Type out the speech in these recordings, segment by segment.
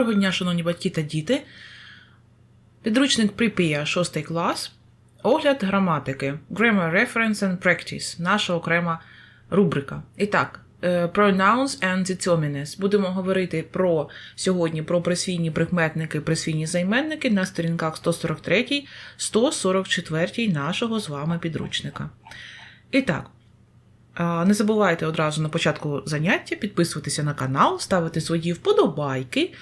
Доброго дня, шановні батьки та діти. Підручник Prepare 6 клас. Огляд граматики. Grammar Reference and Practice. Наша окрема рубрика. І так, е, pronouns and determinants. Будемо говорити про сьогодні про присвійні прикметники, присвійні займенники на сторінках 143, 144 нашого з вами підручника. І так, Не забувайте одразу на початку заняття підписуватися на канал, ставити свої вподобайки.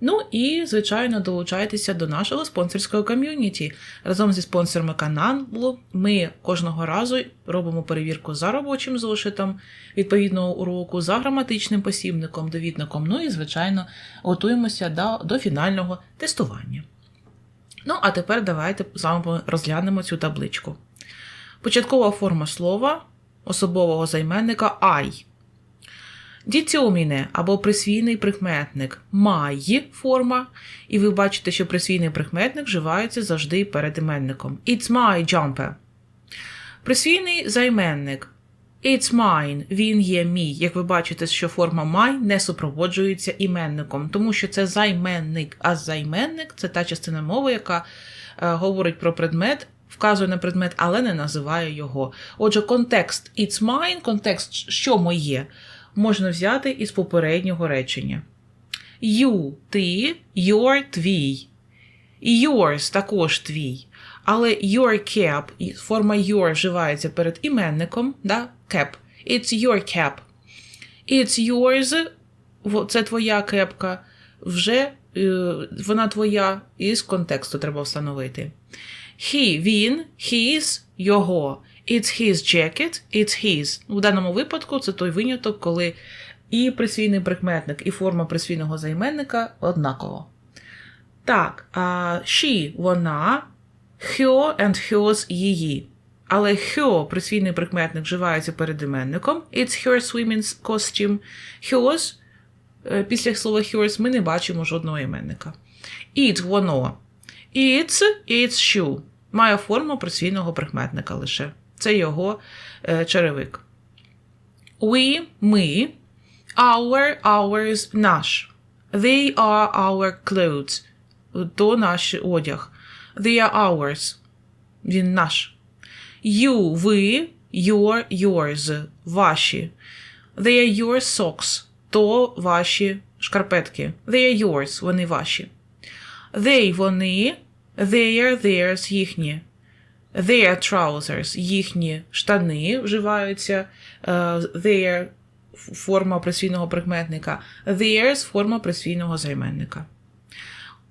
Ну і, звичайно, долучайтеся до нашого спонсорського ком'юніті. Разом зі спонсорами каналу ми кожного разу робимо перевірку за робочим зошитом відповідного уроку, за граматичним посібником, довідником. Ну і, звичайно, готуємося до, до фінального тестування. Ну, а тепер давайте з вами розглянемо цю табличку. Початкова форма слова особового займенника I. Діціоміне або присвійний прикметник має форма, і ви бачите, що присвійний прикметник вживається завжди перед іменником. It's my jumper. Присвійний займенник It's mine, він є мій. Як ви бачите, що форма my не супроводжується іменником, тому що це займенник, а займенник це та частина мови, яка е, говорить про предмет, вказує на предмет, але не називає його. Отже, контекст It's mine, контекст, що моє, можна взяти із попереднього речення. You ти, your твій. Yours також твій. Але your cap, форма your вживається перед іменником, да? cap. It's your cap. It's yours, це твоя кепка. Вже е, вона твоя, із контексту треба встановити. He, він, his, його. It's his jacket, it's his. У даному випадку це той виняток, коли і присвійний прикметник, і форма присвійного займенника однаково. Так, she – вона, her and hers – її. Але her, присвійний прикметник, вживається перед іменником. It's her swimming costume. Hers, е, після слова hers ми не бачимо жодного іменника. It – воно. It's – it's shoe. Має форму присвійного прикметника лише. Це його е, черевик. We – ми. Our – ours – наш. They are our clothes. То наш одяг. They are ours. Він наш. You – ви. Your – yours. Ваші. They are your socks. То ваші шкарпетки. They are yours. Вони ваші. They – вони. Their – theirs – їхні. Their trousers – їхні штани вживаються. е, Their – форма присвійного прикметника. Theirs – форма присвійного займенника.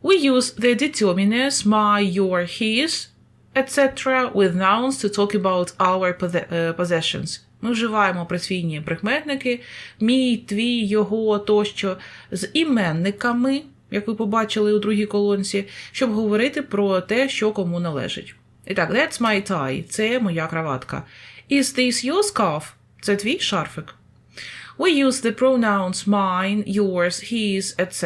We use the determiners my, your, his, etc. with nouns to talk about our е, possessions. Ми вживаємо присвійні прикметники мій, твій, його тощо з іменниками, як ви побачили у другій колонці, щоб говорити про те, що кому належить. І так, that's my tie. Це моя краватка. Is this your scarf? Це твій шарфик. We use the pronouns mine, yours, his, etc.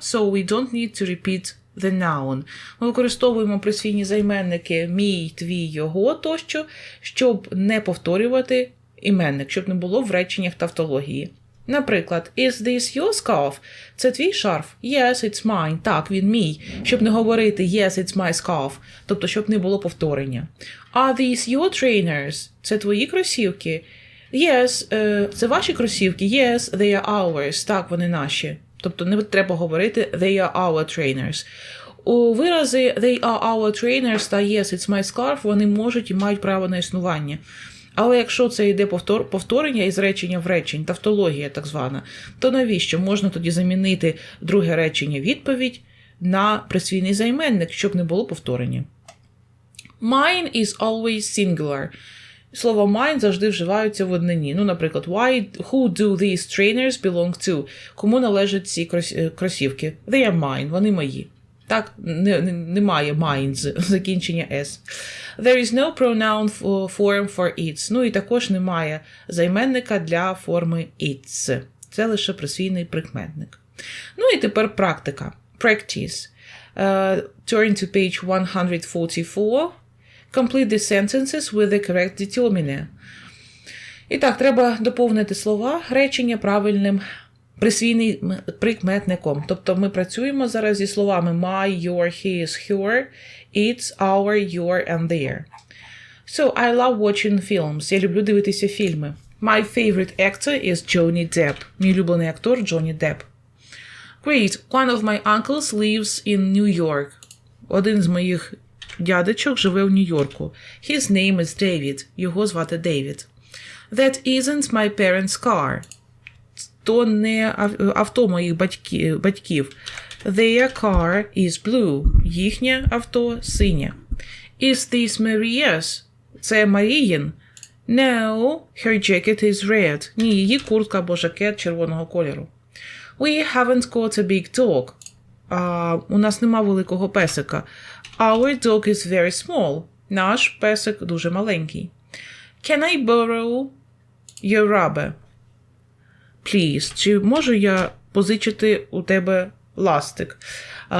So we don't need to repeat the noun. Ми використовуємо присвійні займенники мій, твій, його тощо, щоб не повторювати іменник, щоб не було в реченнях тавтології. Наприклад, is this your scarf? Це твій шарф? Yes, it's mine. Так, він мій. Щоб не говорити yes, it's my scarf, тобто щоб не було повторення. Are these your trainers? Це твої кросівки? Yes, е, це ваші кросівки. Yes, they are ours. Так, вони наші. Тобто не треба говорити they are our trainers. У вирази they are our trainers та yes, it's my scarf вони можуть і мають право на існування. Але якщо це йде повтор, повторення із речення в речень, тавтологія так звана, то навіщо можна тоді замінити друге речення відповідь на присвійний займенник, щоб не було повторення? Mine is always singular. Слово mine завжди вживаються в однині. Ну, наприклад, why, who do these trainers belong to? Кому належать ці е, кросівки? They are mine, вони мої. Так, не, не- немає mine з закінчення s. There is no pronoun form for its. Ну і також немає займенника для форми its. Це лише присвійний прикметник. Ну і тепер практика. Practice. Uh, turn to page 144. Complete the sentences with the correct determiner. І так, треба доповнити слова речення правильним присвійний прикметником. Тобто ми працюємо зараз зі словами my, your, his, her, it's, our, your and their. So, I love watching films. Я люблю дивитися фільми. My favorite actor is Johnny Depp. Мій улюблений актор Джонні Депп. Great. One of my uncles lives in New York. Один з моїх дядечок живе в Нью-Йорку. His name is David. Його звати Дейвід. That isn't my parents' car. То не авто моїх батьків. Their car is blue. Їхнє авто синє. Is this Maria's? Це Маріїн? No, her jacket is red. Ні, її куртка або жакет червоного кольору. We haven't got a big dog. А, у нас нема великого песика. Our dog is very small. Наш песик дуже маленький. Can I borrow your rubber? Please, чи можу я позичити у тебе ластик?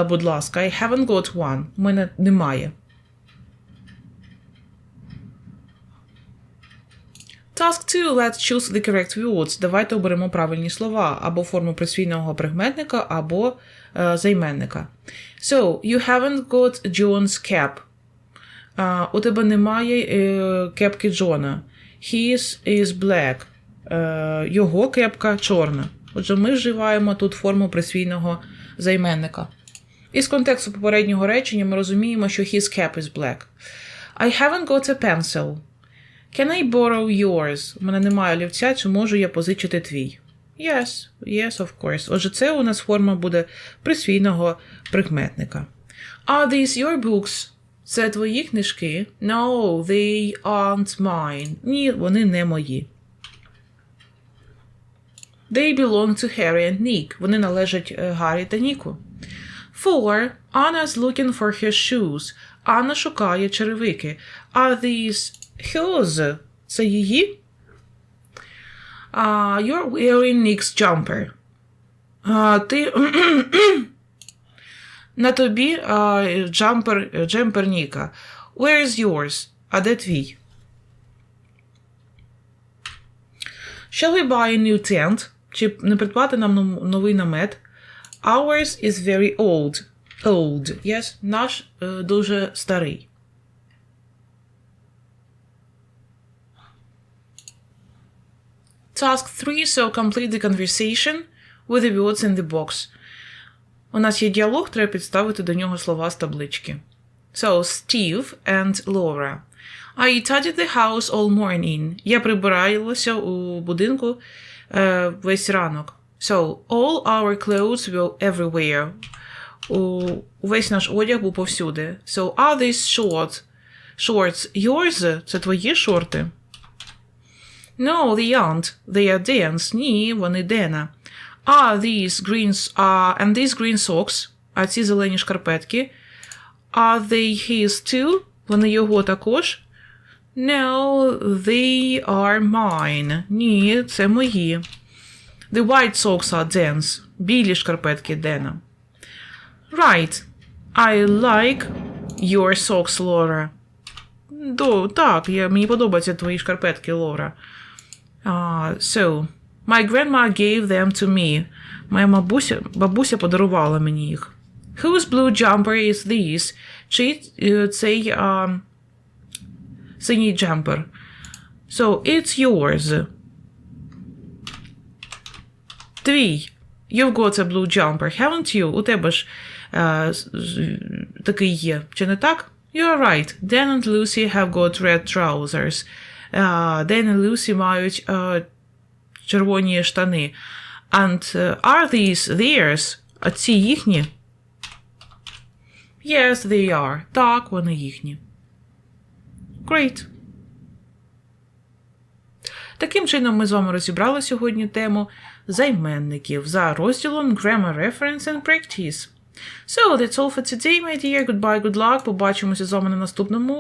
Будь ласка, I haven't got one. У мене немає. Task 2. Let's choose the correct words. Давайте оберемо правильні слова або форму присвійного прикметника, або е, займенника. So, you haven't got John's cap. А, у тебе немає е, кепки Джона. His is black. Е, його кепка чорна. Отже, ми вживаємо тут форму присвійного займенника. Із контексту попереднього речення ми розуміємо, що his cap is black. I haven't got a pencil. Can I borrow yours? У мене немає олівця, чи можу я позичити твій? Yes, yes, of course. Отже, це у нас форма буде присвійного прикметника. Are these your books? Це твої книжки? No, they aren't mine. Ні, вони не мої. They belong to Harry and Nick. Вони належать е, Гаррі та Ніку. Four. Anna's looking for her shoes. Анна шукає черевики. Are these hers? Це її? Uh, you're wearing Nick's jumper. А, ти... На тобі а, джампер, джемпер Ніка. Where is yours? А де твій? Shall we buy a new tent? Чи не придбати нам новий намет? Ours is very old. Old. Yes? Наш е, дуже старий. Task 3. So complete the conversation with the words in the box. У нас є діалог, треба підставити до нього слова з таблички. So, Steve and Laura. I tidied the house all morning. Я прибиралася у будинку е, весь ранок. So, all our clothes were everywhere. Увесь наш одяг був повсюди. So, are these shorts? Shorts yours? Це твої шорти? No, they aren't. They are Dan's. Ні, вони Дена. Are these green, uh, and these green socks? А ці зелені шкарпетки? Are they his too? Вони його також? No, they are mine. Ні, це мої. The white socks are Dan's. Білі шкарпетки Дена. Right. I like your socks, Laura. До, так, я, мені подобаються твої шкарпетки, Лора. Uh, so, my grandma gave them to me. Моя бабуся, бабуся подарувала мені їх. Whose blue jumper is this? Чий е, цей а, синій джемпер? So, it's yours. Твій. You've got a blue jumper, haven't you? У тебе ж е, з- з- такий є. Чи не так? You're right. Dan and Lucy have got red trousers. Uh, Dan і Lucy мають е, червоні штани. And uh, are these theirs? А ці їхні? Yes, they are. Так, вони їхні. Great. Таким чином, ми з вами розібрали сьогодні тему займенників за розділом Grammar Reference and Practice. So, that's all for today, my dear. Goodbye, good luck. Побачимося з вами на наступному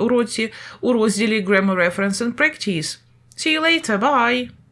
уроці у розділі Grammar Reference and Practice. See you later. Bye!